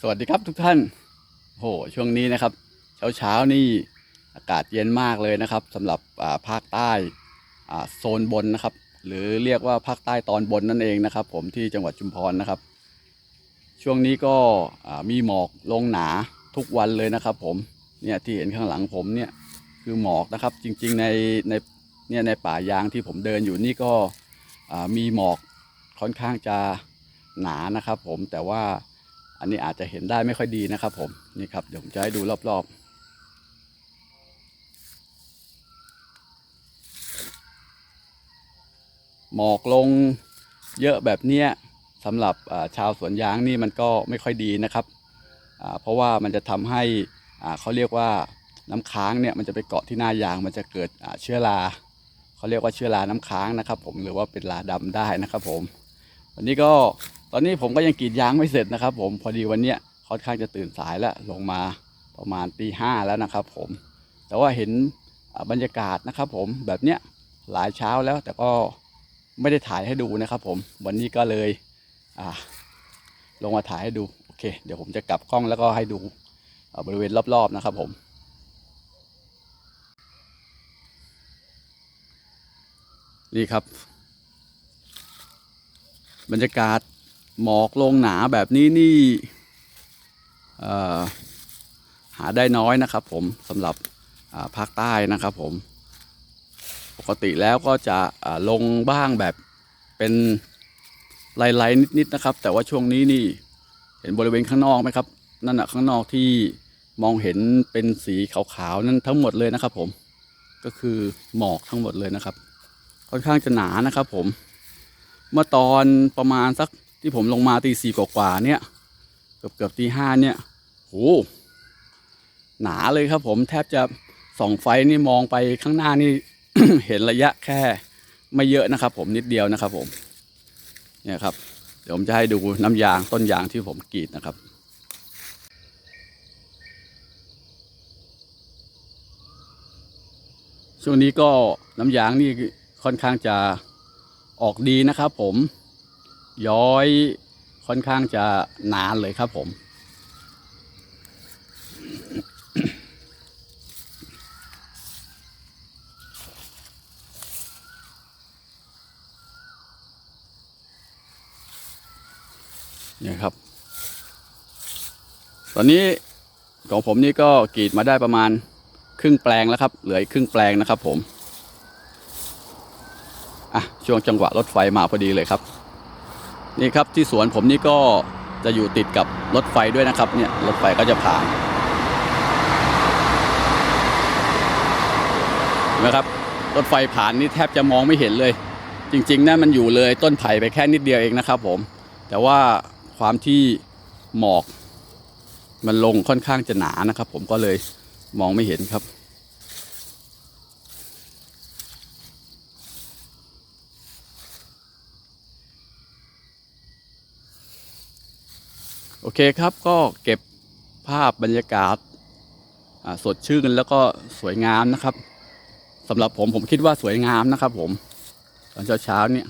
สวัสดีครับทุกท่านโหช่วงนี้นะครับ เช้าเช้านี่อากาศเย็นมากเลยนะครับสำหรับภาคใต้โซนบนนะครับ หรือเรียกว่าภาคใต้ตอนบนนั่นเองนะครับ ผมที่จังหวัดชุมพรนะครับ ช่วงนี้ก็มีหมอกลงหนาทุกวันเลยนะครับ ผมเนี่ยที่เห็นข้างหลังผมเนี่ยคือหมอกนะครับ จริงๆในในเนี่ยในป่ายางที่ผมเดินอยู่นี่ก็มีหมอกค่อนข้างจะหนานะครับ ผมแต่ว่า อันนี้อาจจะเห็นได้ไม่ค่อยดีนะครับผมนี่ครับเดี๋ยวผมจะให้ดูรอบๆหมอกลงเยอะแบบเนี้ยสำหรับชาวสวนยางนี่มันก็ไม่ค่อยดีนะครับ เพราะว่ามันจะทำให้เขาเรียกว่าน้ำค้างเนี่ยมันจะไปเกาะที่หน้ายางมันจะเกิดเชื้อราเขาเรียกว่าเชื้อราน้ำค้างนะครับ ผมหรือว่าเป็นราดำได้นะครับ ผม วันนี้ก็ ตอนนี้ผมก็ยังกรีดยางไม่เสร็จนะครับ ผมพอดีวันเนี้ยค่อนข้างจะตื่นสายแล้วลงมาประมาณตีห้าแล้วนะครับ ผมแต่ว่าเห็นบรรยากาศนะครับ ผมแบบเนี้ยหลายเช้าแล้วแต่ก็ไม่ได้ถ่ายให้ดูนะครับ ผมวันนี้ก็เลยอ่าลงมาถ่ายให้ดูโอเค เดี๋ยวผมจะกลับกล้องแล้วก็ให้ดูบริเวณรอบๆนะครับ ผมนี่ครับ บรรยากาศ หมอกลงหนาแบบนี้นี่หาได้น้อยนะครับผมสำหรับภาคใต้นะครับผม ปกติแล้วก็จะลงบ้างแบบเป็นไล่ๆนิดๆนะครับ แต่ว่าช่วงนี้นี่เห็นบริเวณข้างนอกไหมครับ นั่นอะข้างนอกที่มองเห็นเป็นสีขาวๆนั่นทั้งหมดเลยนะครับ ผมก็คือหมอกทั้งหมดเลยนะครับ ค่อนข้างจะหนานะครับ ผม เมื่อตอนประมาณสัก ที่ผมลงมาตีสี่กว่าๆเนี่ย เกือบเกือบตีห้าเนี่ยโหหนาเลยครับผมแทบจะส่องไฟนี่มองไปข้างหน้านี่ เห็นระยะแค่ไม่เยอะนะครับ ผมนิดเดียวนะครับ ผม เนี่ยครับ เดี๋ยวผมจะให้ดูน้ำยางต้นยางที่ผมกรีดนะครับช่วงนี้ก็น้ำยางนี่ค่อนข้างจะออกดีนะครับผม ย้อยค่อนข้างจะนานเลยครับผม เนี่ยครับ ตอนนี้ของผมนี่ก็กรีดมาได้ประมาณครึ่งแปลงแล้วครับ เหลืออีกครึ่งแปลงนะครับผม อะ ช่วงจังหวะรถไฟมาพอดีเลยครับ นี่ครับที่สวนผมนี่ก็จะอยู่ติดกับรถไฟด้วยนะครับเนี่ยรถไฟก็จะผ่านนะครับรถไฟผ่านนี่แทบจะมองไม่เห็นเลย จริงๆนะมันอยู่เลยต้นไผ่ไปแค่นิดเดียวเองนะครับผม แต่ว่าความที่หมอกมันลงค่อนข้างจะหนานะครับ ผมก็เลยมองไม่เห็นครับ โอเคครับก็เก็บภาพบรรยากาศสดชื่นแล้วก็สวยงามนะครับสำหรับผมผมคิดว่าสวยงามนะครับ ผมตอนเช้าๆเนี่ย